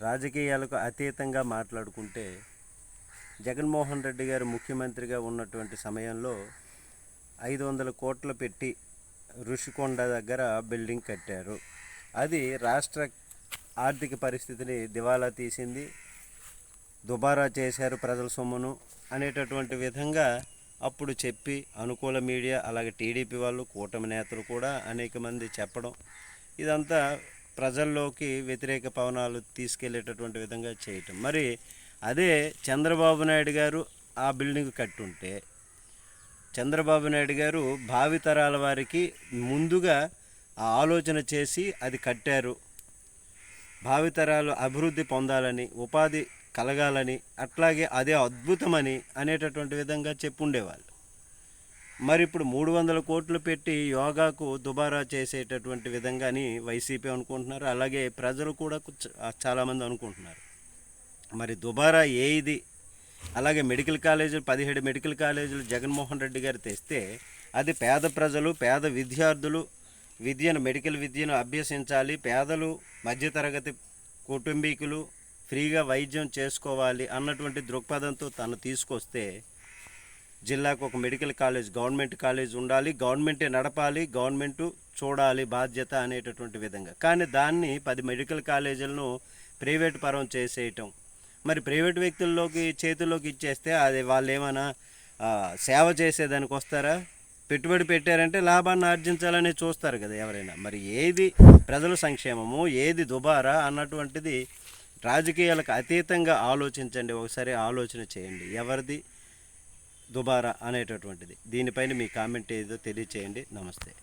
రాజకీయాలకు అతీతంగా మాట్లాడుకుంటే జగన్మోహన్ రెడ్డి గారు ముఖ్యమంత్రిగా ఉన్నటువంటి సమయంలో ఐదు వందల కోట్లు పెట్టి ఋషికొండ దగ్గర బిల్డింగ్ కట్టారు. అది రాష్ట్ర ఆర్థిక పరిస్థితిని దివాలా తీసింది. దుబారా చేశారు ప్రజల సొమ్మును అనేటటువంటి విధంగా అప్పుడు చెప్పి అనుకూల మీడియా అలాగే టీడీపీ వాళ్ళు కూటమి నేతలు కూడా అనేక మంది చెప్పడం. ఇదంతా ప్రజల్లోకి వ్యతిరేక పవనాలు తీసుకెళ్ళేటటువంటి విధంగా చేయటం. మరి అదే చంద్రబాబు నాయుడు గారు ఆ బిల్డింగ్ కట్టుంటే చంద్రబాబు నాయుడు గారు భావితరాల వారికి ముందుగా ఆ ఆలోచన చేసి అది కట్టారు. భావితరాలు అభివృద్ధి పొందాలని ఉపాధి కలగాలని అట్లాగే అదే అద్భుతమని అనేటటువంటి విధంగా చెప్పుండేవాళ్ళు. మరి ఇప్పుడు మూడు వందల కోట్లు పెట్టి యోగాకు దుబారా చేసేటటువంటి విధంగాని వైసీపీ అనుకుంటున్నారు. అలాగే ప్రజలు కూడా చాలామంది అనుకుంటున్నారు. మరి దుబారా ఏ ఇది? అలాగే మెడికల్ కాలేజీలు పదిహేడు మెడికల్ కాలేజీలు జగన్మోహన్ రెడ్డి గారు తెస్తే అది పేద ప్రజలు పేద విద్యార్థులు విద్యను మెడికల్ విద్యను అభ్యసించాలి. పేదలు మధ్యతరగతి కుటుంబీకులు ఫ్రీగా వైద్యం చేసుకోవాలి అన్నటువంటి దృక్పథంతో తను తీసుకొస్తే జిల్లాకు ఒక మెడికల్ కాలేజ్ గవర్నమెంట్ కాలేజ్ ఉండాలి. గవర్నమెంటే నడపాలి. గవర్నమెంట్ చూడాలి బాధ్యత అనేటటువంటి విధంగా. కానీ దాన్ని పది మెడికల్ కాలేజీలను ప్రైవేట్ పరం చేసేయటం. మరి ప్రైవేట్ వ్యక్తుల్లోకి చేతుల్లోకి ఇచ్చేస్తే అది వాళ్ళు ఏమైనా సేవ చేసేదానికి వస్తారా? పెట్టుబడి పెట్టారంటే లాభాన్ని ఆర్జించాలని చూస్తారు కదా ఎవరైనా. మరి ఏది ప్రజల సంక్షేమము ఏది దుబారా అన్నటువంటిది రాజకీయాలకు అతీతంగా ఆలోచించండి. ఒకసారి ఆలోచన చేయండి. ఎవరిది? దుబారా అనేటటువంటిది. దీనిపైన మీ కామెంట్ ఏదో తెలియచేయండి. నమస్తే.